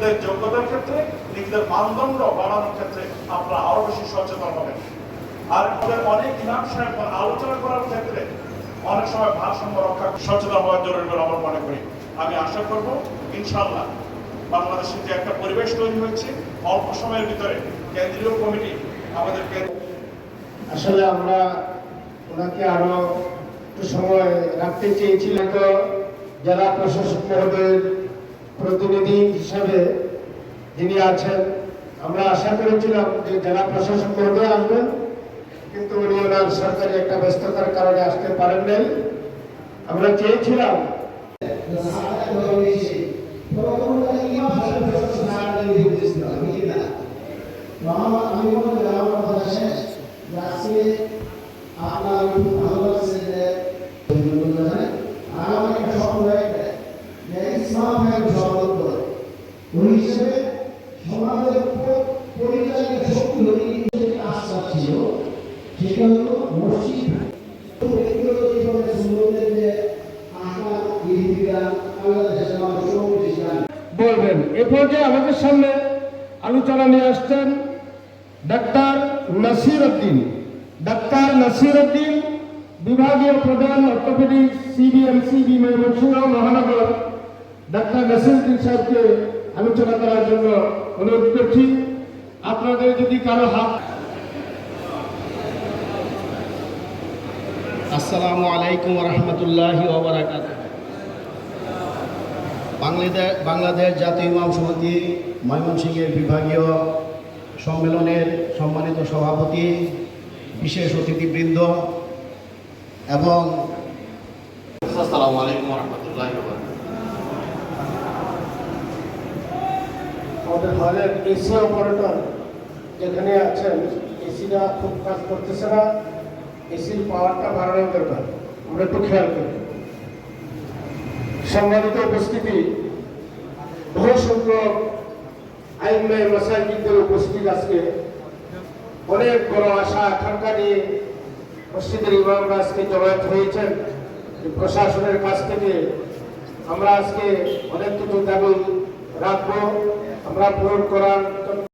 নিজেদের যোগ্যতার ক্ষেত্রে নিজেদের মানদণ্ড বাড়ানোর ক্ষেত্রে আপনারা আরও বেশি সচেতন হবেন। আর অনেক ইমাম সাহেব আলোচনা করার ক্ষেত্রে অনেক সময় ভারসাম্য রক্ষা সচেতন হওয়া জরুরি বলে আমরা মনে করি। আমি আশা করব ইনশাল্লাহ বাংলাদেশে যে একটা পরিবেশ তৈরি হয়েছে, অল্প সময়ের ভিতরে কেন্দ্রীয় কমিটি আমাদেরকে আসলে আমরা ওনাকে আরও একটু সময় রাখতে চেয়েছিলাম তো, জেলা প্রশাসক মহোদয়ের প্রতিনিধি হিসাবে যিনি আছেন, আমরা আশা করেছিলাম যে জেলা প্রশাসক মহোদয় আসবেন, কিন্তু উনি ওনার সরকারি একটা ব্যস্ততার কারণে আসতে পারেন নাই। আমরা চেয়েছিলাম আপনার খুব ভালো লাগছে ইসলাম ভাইয়ের সমাগত করে ওই হিসেবে সমাজের পরিচালিত শক্তি হলে যে আস্থা ছিল, সেটা হলো মসজিদ। বলবেন, এ পর্যায়ে আমাদের সামনে আলোচনা নিয়ে আসছেন ডাক্তার নাসির উদ্দিন। ডাক্তার নাসির উদ্দিন, বিভাগীয় প্রধান অর্থোপেডিক, সিবিএমসি বি মহানগর ডাক্তার নাসির উদ্দিন সাহেবকে আলোচনা করার জন্য অনুরোধ করছি। আপনাদের যদি কারও হাত আসসালামু আলাইকুম রহমতুল্লাহি ওবরাকাত বাংলাদেশ বাংলাদেশ জাতীয় ইমাম সমিতি ময়মনসিংহের বিভাগীয় সম্মেলনের সম্মানিত সভাপতি বিশেষ অতিথিবৃন্দ এবং আসসালামু আলাইকুম রহমতুল্লাহি আমাদের হলের এসি অপারেটর যেখানে আছেন এসিটা খুব কাজ করতেছে না, এসির পাওয়ারটা বাড়ানো দরকার আমরা একটু খেয়াল করি। সম্মানিত উপস্থিতি, বহু সংখ্যক আইনময় মশাইদের উপস্থিত আজকে। অনেক বড় আশা, আকাঙ্ক্ষা নিয়ে মসজিদের ইমামরা আজকে জমায়েত হয়েছেন। প্রশাসনের কাছ থেকে আমরা আজকে অনেক কিছু দাবি রাখব আমরা পূরণ করার